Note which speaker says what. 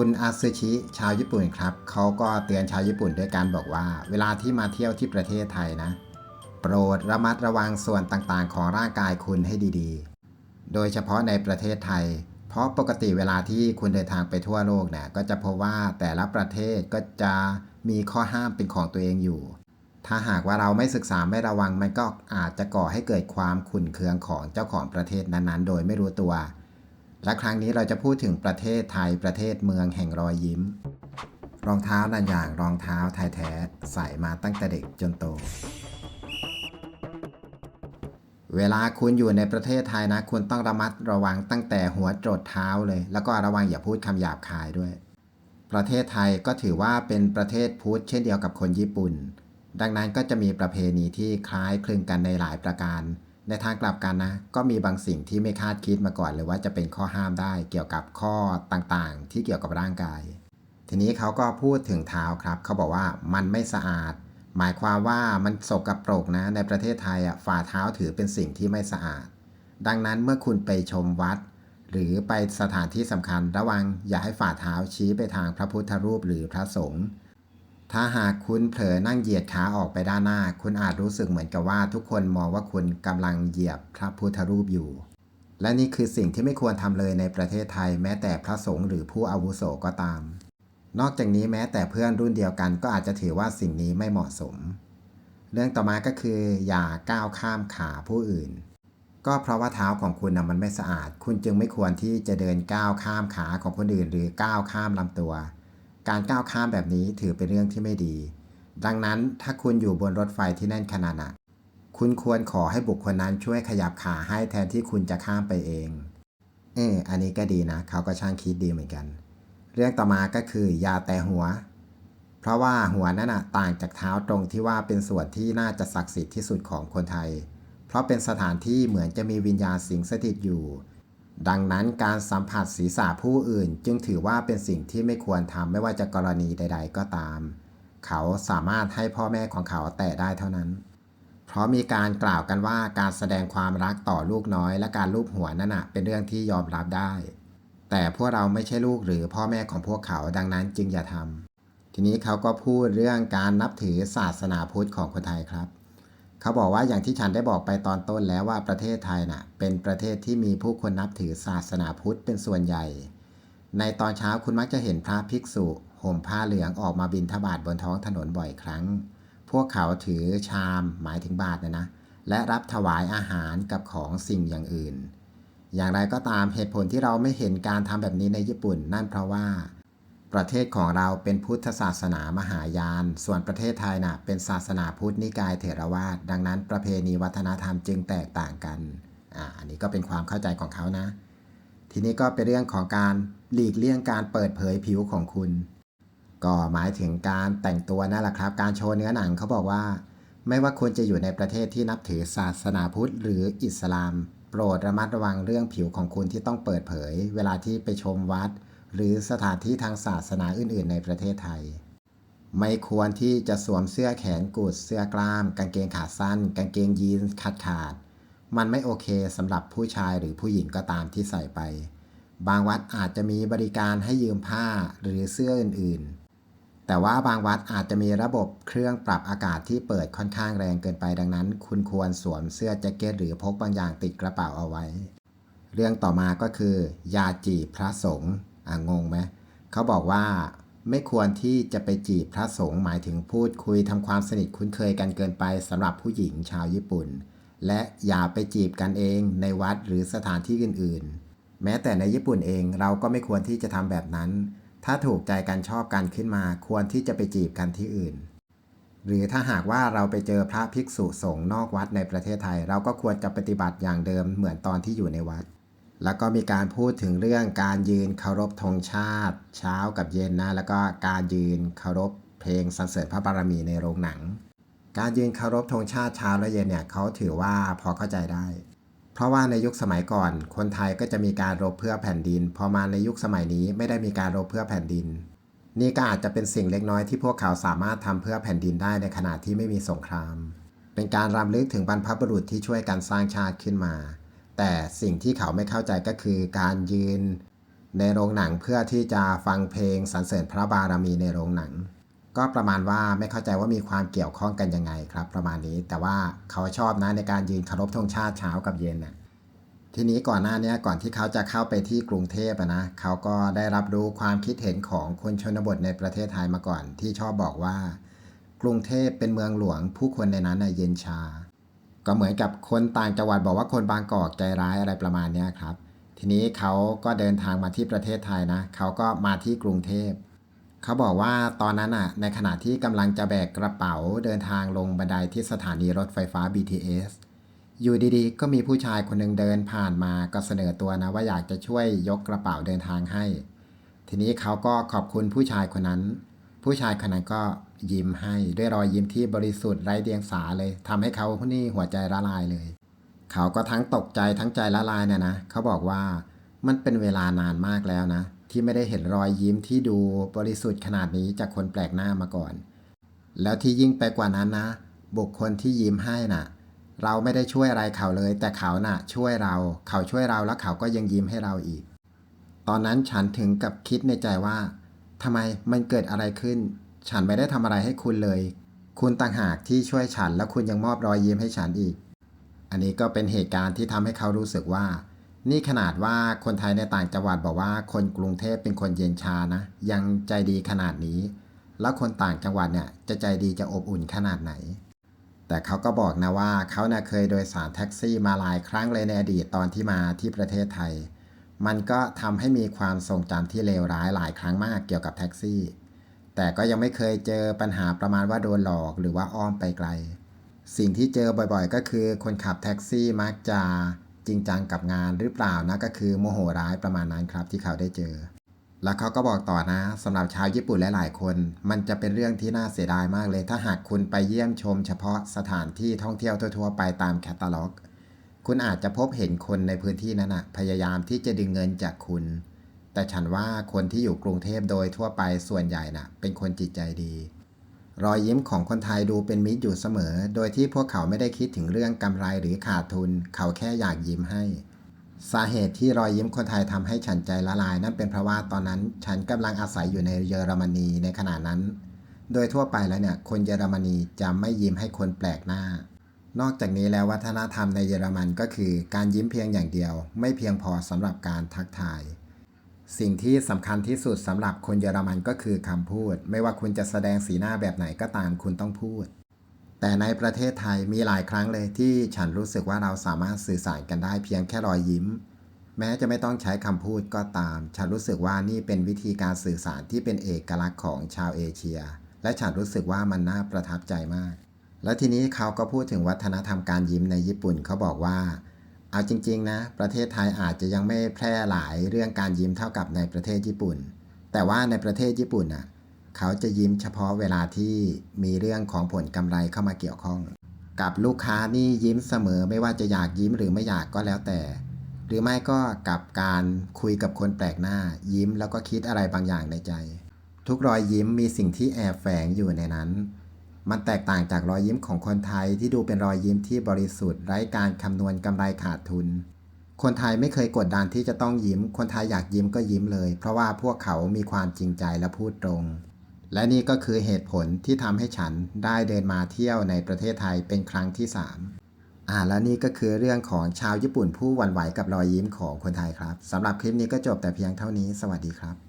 Speaker 1: คุณอาซึชิชาวญี่ปุ่นครับเขาก็เตือนชาวญี่ปุ่นด้วยการบอกว่า เวลาที่มาเที่ยวที่ประเทศไทยนะ โปรดระมัดระวังส่วนต่างๆ ของร่างกายคุณให้ดีๆ โดยเฉพาะในประเทศไทย เพราะปกติเวลาที่คุณเดินทางไปทั่วโลกเนี่ยก็จะพบว่าแต่ละประเทศก็จะมีข้อห้ามเป็นของตัวเองอยู่ ถ้าหากว่าเราไม่ศึกษาไม่ระวังมันก็อาจจะก่อให้เกิดความขุ่นเคืองของเจ้าของประเทศนั้นๆ โดยไม่รู้ตัว และครั้งนี้เราจะพูดถึงประเทศไทยประเทศเมืองแห่งรอยยิ้ม รองเท้านันอย่างรองเท้าไทยแท้ใส่มาตั้งแต่เด็กจนโต เวลาคุณอยู่ในประเทศไทยนะคุณต้องระมัดระวังตั้งแต่หัวจดเท้าเลย แล้วก็ระวังอย่าพูดคำหยาบคายด้วย ประเทศไทยก็ถือว่าเป็นประเทศพุทธเช่นเดียวกับคนญี่ปุ่น ดังนั้นก็จะมีประเพณีที่คล้ายคลึงกันในหลายประการ ในทางกลับกันนะ ก็มีบางสิ่งที่ไม่คาดคิดมาก่อนเลยว่าจะเป็นข้อห้ามได้เกี่ยวกับข้อต่างๆ ที่เกี่ยวกับร่างกาย ทีนี้เขาก็พูดถึงเท้าครับ เขาบอกว่ามันไม่สะอาด หมายความว่ามันสกปรกนะ ในประเทศไทยอะฝ่าเท้าถือเป็นสิ่งที่ไม่สะอาด ดังนั้นเมื่อคุณไปชมวัด หรือไปสถานที่สำคัญระวังอย่าให้ฝ่าเท้าชี้ไปทางพระพุทธรูปหรือพระสงฆ์ ถ้าหากคุณเผลอนั่งเหยียดขาออกไปด้านหน้า คุณอาจรู้สึกเหมือนกับว่าทุกคนมองว่าคุณกำลังเหยียบพระพุทธรูปอยู่ และนี่คือสิ่งที่ไม่ควรทำเลยในประเทศไทย แม้แต่พระสงฆ์หรือผู้อาวุโสก็ตาม นอกจากนี้แม้แต่เพื่อนรุ่นเดียวกันก็อาจจะถือว่าสิ่งนี้ไม่เหมาะสม เรื่องต่อมาก็คือ อย่าก้าวข้ามขาผู้อื่น ก็เพราะว่าเท้าของคุณนะมันไม่สะอาด คุณจึงไม่ควรที่จะเดินก้าวข้ามขาของคนอื่น หรือก้าวข้ามลำตัว การก้าวข้ามแบบนี้ถือเป็นเรื่องที่ไม่ดี ดังนั้นถ้าคุณอยู่บนรถไฟที่แน่นขนาดหนักคุณควรขอให้บุคคลนั้นช่วยขยับขาให้แทนที่คุณจะข้ามไปเอง เอออันนี้ก็ดีนะ เขาก็ช่างคิดดีเหมือนกัน เรื่องต่อมาก็คืออย่าแต่หัว เพราะว่าหัวนั่นนะต่างจากเท้าตรงที่ว่าเป็นส่วนที่น่าจะศักดิ์สิทธิ์ที่สุดของคนไทย เพราะเป็นสถานที่เหมือนจะมีวิญญาณสิงสถิตอยู่ ดังนั้นการสัมผัสศีรษะผู้อื่นจึงถือว่าเป็นสิ่งที่ไม่ควรทำไม่ว่าจะกรณีใด ๆ ก็ตาม เขาสามารถให้พ่อแม่ของเขาแตะได้เท่านั้น เพราะมีการกล่าวกันว่าการแสดงความรักต่อลูกน้อย และการลูบหัวนั่นนะเป็นเรื่องที่ยอมรับได้ แต่พวกเราไม่ใช่ลูกหรือพ่อแม่ของพวกเขาดังนั้นจึงอย่าทำทีนี้เขาก็พูดเรื่องการนับถือศาสนาพุทธของคนไทยครับ เขาบอกว่าอย่างที่ฉันได้บอกไปตอนต้นแล้วว่าประเทศไทยน่ะเป็นประเทศที่มีผู้คนนับถือศาสนาพุทธเป็นส่วนใหญ่ ในตอนเช้าคุณมักจะเห็นพระภิกษุห่มผ้าเหลืองออกมาบิณฑบาตบนท้องถนนบ่อยครั้ง พวกเขาถือชามหมายถึงบาตรนะนะ และรับถวายอาหารกับของสิ่งอย่างอื่น อย่างไรก็ตามเหตุผลที่เราไม่เห็นการทำแบบนี้ในญี่ปุ่น นั่นเพราะว่า ประเทศของเราเป็นพุทธศาสนามหายาน ส่วนประเทศไทยน่ะเป็นศาสนาพุทธนิกายเถรวาท ดังนั้นประเพณีวัฒนธรรมจึงแตกต่างกัน อ่า อันนี้ก็เป็นความเข้าใจของเขานะ ทีนี้ก็เป็นเรื่องของการหลีกเลี่ยงการเปิดเผยผิวของคุณ ก็หมายถึงการแต่งตัวนั่นแหละครับ การโชว์เนื้อหนังเขาบอกว่า ไม่ว่าคุณจะอยู่ในประเทศที่นับถือศาสนาพุทธหรืออิสลาม โปรดระมัดระวังเรื่องผิวของคุณที่ต้องเปิดเผย เวลาที่ไปชมวัด หรือสถานที่ทางศาสนาอื่น ๆ ในประเทศไทย ไม่ควรที่จะสวมเสื้อแขนกุดเสื้อกล้าม กางเกงขาสั้น กางเกงยีนส์ขาดขาด มันไม่โอเคสำหรับผู้ชายหรือผู้หญิงก็ตามที่ใส่ไป บางวัดอาจจะมีบริการให้ยืมผ้าหรือเสื้ออื่น ๆ แต่ว่าบางวัดอาจจะมีระบบเครื่องปรับอากาศที่เปิดค่อนข้างแรงเกินไปดังนั้น คุณควรสวมเสื้อแจ็คเก็ตหรือพกบางอย่างติดกระเป๋าเอาไว้ เรื่องต่อมาก็คือ ยาจีบพระสงฆ์ อะงงไหมเขาบอกว่าไม่ควรที่จะไปจีบพระสงฆ์หมายถึงพูดคุยทำความสนิทคุ้นเคยกันเกินไปสำหรับผู้หญิงชาวญี่ปุ่น และอย่าไปจีบกันเองในวัดหรือสถานที่อื่นๆ แม้แต่ในญี่ปุ่นเองเราก็ไม่ควรที่จะทำแบบนั้น ถ้าถูกใจกันชอบกันขึ้นมา ควรที่จะไปจีบกันที่อื่น หรือถ้าหากว่าเราไปเจอพระภิกษุสงฆ์นอกวัดในประเทศไทย เราก็ควรจะปฏิบัติอย่างเดิมเหมือนตอนที่อยู่ในวัด แล้วก็มีการพูดถึงเรื่องการยืนเคารพธงชาติ เช้ากับเย็นนะ แล้วก็การยืนเคารพเพลงสรรเสริญพระบารมีในโรงหนัง การยืนเคารพธงชาติเช้าและเย็นเนี่ยเขาถือว่าพอเข้าใจได้ เพราะว่าในยุคสมัยก่อน คนไทยก็จะมีการรบเพื่อแผ่นดิน พอมาในยุคสมัยนี้ไม่ได้มีการรบเพื่อแผ่นดิน นี่ก็อาจจะเป็นสิ่งเล็กน้อยที่พวกเขาสามารถทำเพื่อแผ่นดินได้ในขณะที่ไม่มีสงคราม เป็นการรำลึกถึงบรรพบุรุษที่ช่วยกันสร้างชาติขึ้นมา แต่สิ่งที่เขาไม่เข้าใจก็คือการยืนในโรงหนังเพื่อที่จะฟังเพลงสรรเสริญพระบารมีในโรงหนัง ก็ประมาณว่าไม่เข้าใจว่ามีความเกี่ยวข้องกันยังไงครับ ประมาณนี้แต่ว่าเขาชอบนะในการยืนเคารพธงชาติเช้ากับเย็นน่ะทีนี้ก่อนหน้านี้ก่อนที่เขาจะเข้าไปที่กรุงเทพนะเขาก็ได้รับรู้ความคิดเห็นของคนชนบทในประเทศไทยมาก่อน ที่ชอบบอกว่า กรุงเทพเป็นเมืองหลวงผู้คนในนั้นเย็นชา ก็เหมือนกับคนต่างจังหวัดบอกว่าคนบางกอกใจร้ายอะไรประมาณนี้ครับ ทีนี้เขาก็เดินทางมาที่ประเทศไทยนะเขาก็มาที่กรุงเทพเขาบอกว่าตอนนั้นอะในขณะที่กำลังจะแบกกระเป๋าเดินทางลงบันไดที่สถานีรถไฟฟ้า BTS อยู่ดีๆ ก็มีผู้ชายคนหนึ่งเดินผ่านมาก็เสนอตัวนะว่าอยากจะช่วยยกกระเป๋าเดินทางให้ ทีนี้เขาก็ขอบคุณผู้ชายคนนั้น ผู้ชายคนนั้นก็ยิ้มให้ด้วยรอยยิ้มที่บริสุทธิ์ไร้เดียงสาเลยทำให้เขานี่หัวใจละลายเลย เขาก็ทั้งตกใจทั้งใจละลายเนี่ยนะเขาบอกว่ามันเป็นเวลานานมากแล้วนะ ที่ไม่ได้เห็นรอยยิ้มที่ดูบริสุทธิ์ขนาดนี้จากคนแปลกหน้ามาก่อน แล้วที่ยิ่งไปกว่านั้นนะ บุคคลที่ยิ้มให้น่ะ เราไม่ได้ช่วยอะไรเขาเลย แต่เขาน่ะ ช่วยเรา เขาช่วยเราแล้วเขาก็ยังยิ้มให้เราอีก ตอนนั้นฉันถึงกับคิดในใจว่า ทำไมมันเกิดอะไรขึ้น ฉันไม่ได้ทำอะไรให้คุณเลย คุณต่างหากที่ช่วยฉันแล้วคุณยังมอบรอยยิ้มให้ฉันอีก อันนี้ก็เป็นเหตุการณ์ที่ทำให้เขารู้สึกว่า นี่ขนาดว่าคนไทยในต่างจังหวัดบอกว่า คนกรุงเทพเป็นคนเย็นชานะ ยังใจดีขนาดนี้ แล้วคนต่างจังหวัดเนี่ยจะใจดีจะอบอุ่นขนาดไหน แต่เขาก็บอกนะว่าเขาเน่ะเคยโดยสารแท็กซี่มาหลายครั้งเลยในอดีตตอนที่มาที่ประเทศไทย มันก็ทำให้มีความทรงจำที่เลวร้ายหลายครั้งมากเกี่ยวกับแท็กซี่ แต่ก็ยังไม่เคยเจอปัญหาประมาณว่าโดนหลอกหรือว่าอ้อมไปไกล สิ่งที่เจอบ่อยๆ ก็คือคนขับแท็กซี่มักจะจริงจังกับงานหรือเปล่านะก็คือโมโหร้ายประมาณนั้นครับที่เขาได้เจอ แล้วเขาก็บอกต่อนะสำหรับชาวญี่ปุ่นหลายๆคน มันจะเป็นเรื่องที่น่าเสียดายมากเลย ถ้าหากคุณไปเยี่ยมชมเฉพาะสถานที่ท่องเที่ยวทั่วๆไปตามแคตตาล็อก คุณอาจจะพบเห็นคนในพื้นที่นั้นนะพยายามที่จะดึงเงินจากคุณ แต่ฉันว่าคนที่อยู่กรุงเทพโดยทั่วไปส่วนใหญ่น่ะ เป็นคนจิตใจดี รอยยิ้มของคนไทยดูเป็นมิตรอยู่เสมอ โดยที่พวกเขาไม่ได้คิดถึงเรื่องกำไรหรือขาดทุน เขาแค่อยากยิ้มให้ สาเหตุที่รอยยิ้มคนไทยทำให้ฉันใจละลาย นั่นเป็นเพราะว่าตอนนั้น ฉันกำลังอาศัยอยู่ในเยอรมนีในขณะนั้น โดยทั่วไปแล้วเนี่ยคนเยอรมนีจะไม่ยิ้มให้คนแปลกหน้า นอกจากนี้แล้ววัฒนธรรมในเยอรมันก็คือการยิ้มเพียงอย่างเดียว ไม่เพียงพอสำหรับการทักทาย สิ่งที่สำคัญที่สุดสำหรับคนเยอรมันก็คือคำพูด ไม่ว่าคุณจะแสดงสีหน้าแบบไหนก็ตามคุณต้องพูด แต่ในประเทศไทยมีหลายครั้งเลยที่ฉันรู้สึกว่าเราสามารถสื่อสารกันได้เพียงแค่รอยยิ้ม แม้จะไม่ต้องใช้คำพูดก็ตาม ฉันรู้สึกว่านี่เป็นวิธีการสื่อสารที่เป็นเอกลักษณ์ของชาวเอเชีย และฉันรู้สึกว่ามันน่าประทับใจมาก แล้วทีนี้เขาก็พูดถึงวัฒนธรรมการยิ้มในญี่ปุ่นเขาบอกว่า เอาจริง ๆ นะ ประเทศไทยอาจจะยังไม่แพร่หลายเรื่องการยิ้มเท่ากับในประเทศญี่ปุ่น แต่ว่าในประเทศญี่ปุ่นน่ะเขาจะยิ้มเฉพาะเวลาที่มีเรื่องของผลกำไรเข้ามาเกี่ยวข้อง กับลูกค้านี่ยิ้มเสมอไม่ว่าจะอยากยิ้มหรือไม่อยากก็แล้วแต่ หรือไม่ก็กับการคุยกับคนแปลกหน้า ยิ้มแล้วก็คิดอะไรบางอย่างในใจ ทุกรอยยิ้มมีสิ่งที่แอบแฝงอยู่ในนั้น มันแตกต่างจากรอยยิ้มของคนไทยที่ดูเป็นรอยยิ้มที่บริสุทธิ์ไร้การคำนวณกำไรขาดทุน คนไทยไม่เคยกดดันที่จะต้องยิ้ม คนไทยอยากยิ้มก็ยิ้มเลย เพราะว่าพวกเขามีความจริงใจและพูดตรง และนี่ก็คือเหตุผลที่ทำให้ฉันได้เดินมาเที่ยวในประเทศไทยเป็นครั้งที่3อ่าและนี่ก็คือเรื่องของชาวญี่ปุ่นผู้หวั่นไหวกับรอยยิ้มของคนไทยครับสำหรับคลิปนี้ก็จบแต่เพียงเท่านี้ สวัสดีครับ